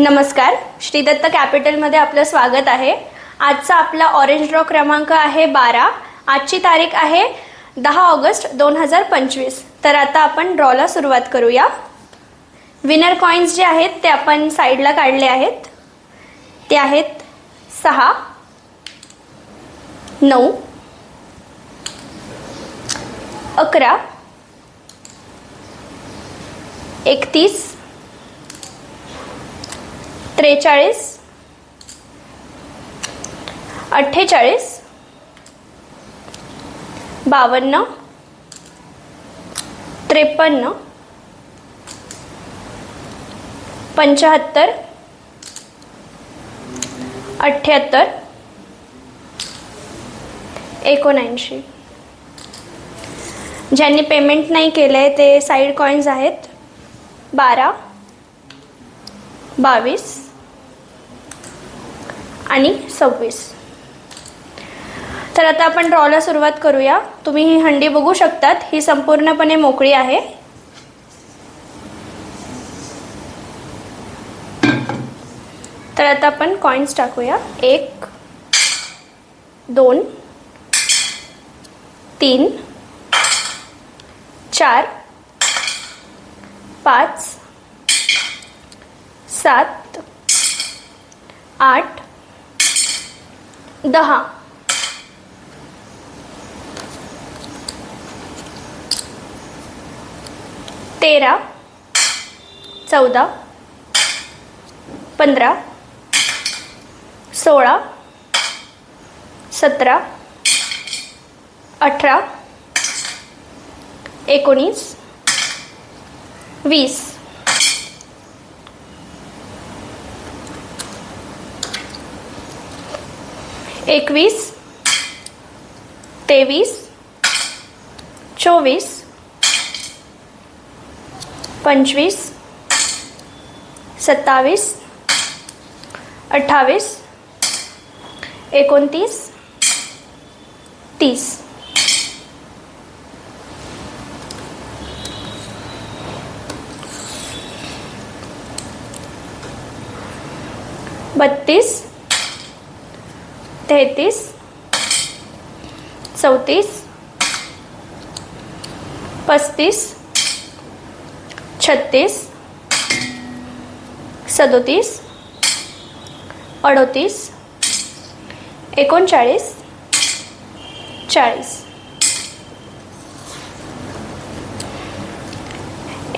नमस्कार. श्री दत्त कॅपिटलमध्ये आपलं स्वागत आहे. आजचा आपला ऑरेंज ड्रॉ क्रमांक आहे बारा. आजची तारीख आहे दहा ऑगस्ट दोन हजार पंचवीस. तर आता आपण ड्रॉला सुरुवात करूया. विनर कॉईन्स जे आहेत ते आपण साईडला काढले आहेत. ते आहेत सहा नऊ अकरा एकतीस त्रेचाळीस. अठ्ठेचाळीस. बावन्न. त्रेपन्न. पंच्याहत्तर अठ्ठ्याहत्तर. एकोणऐंशी. ज्यांनी पेमेंट नाही केलं आहे ते साईड कॉईन्स आहेत. बारा. बावीस. आणि सव्वीस. तर आता आपण ड्रॉला सुरुवात करूया. तुम्ही ही हंडी बघू शकतात. ही संपूर्णपणे मोकळी आहे. तर आता आपण कॉईन्स टाकूया. एक दोन तीन चार पाच सात आठ दहा. तेरा. चौदा. पंधरा. सोळा. सतरा. अठरा. एकोणीस. वीस. एकवीस तेवीस चोवीस पंचवीस सत्तावीस अठ्ठावीस एकोणतीस तीस. बत्तीस तेहतीस चौतीस पस्तीस छत्तीस सदोतीस अडोतीस एकोणचाळीस चाळीस.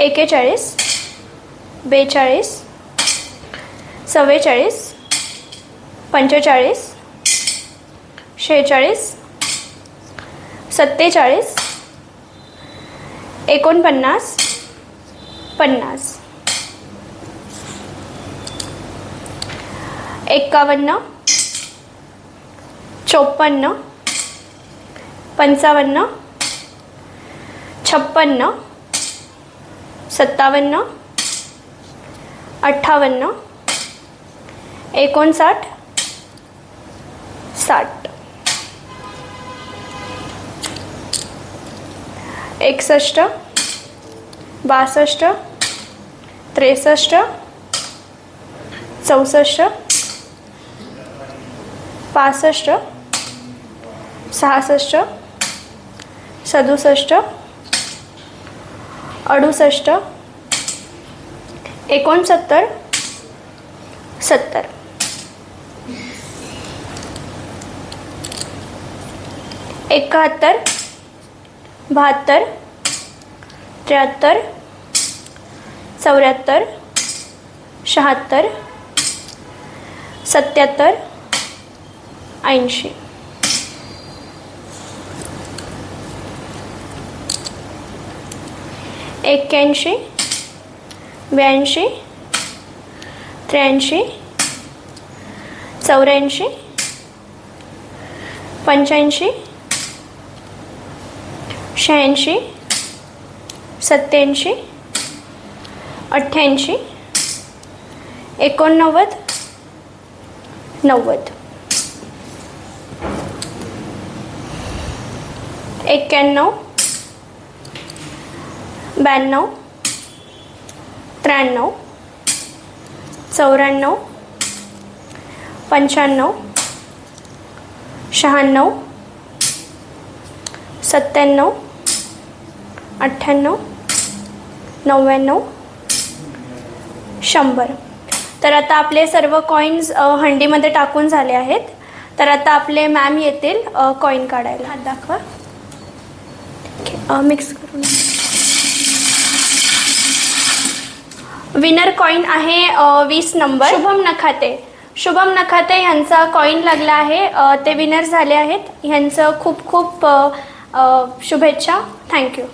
एकेचाळीस बेचाळीस चव्वेचाळीस पंचेचाळीस शेहेचाळीस सत्तेचाळीस एकोणपन्नास पन्नास. एक्कावन्न चोपन्न पंचावन्न छप्पन्न सत्तावन्न अठ्ठावन्न एकोणसाठ साठ. एकसष्ट बासष्ट त्रेसष्ट चौसष्ट पासष्ट सहासष्ट सदुसष्ट अडुसष्ट एकोणसत्तर सत्तर. एकाहत्तर बहात्तर त्र्याहत्तर चौऱ्याहत्तर शहात्तर सत्याहत्तर ऐंशी. एक्क्याऐंशी ब्याऐंशी त्र्याऐंशी चौऱ्याऐंशी पंच्याऐंशी शहाऐंशी सत्त्याऐंशी अठ्ठ्याऐंशी एकोणनव्वद नव्वद. एक्क्याण्णव ब्याण्णव त्र्याण्णव चौऱ्याण्णव पंच्याण्णव शहाण्णव सत्त्याण्णव अठ्ठ्याण्णव नव्याण्णव शंभर. तर आता आपले सर्व कॉईन्स हंडीमध्ये टाकून झाले आहेत. तर आता आपले मॅम येतील कॉईन काढायला. हात दाखवा. मिक्स करून. विनर कॉईन आहे वीस नंबर शुभम नखाते. शुभम नखाते ह्यांचा कॉईन लागला आहे ते विनर झाले आहेत. ह्यांचं खूप खूप शुभेच्छा. थँक्यू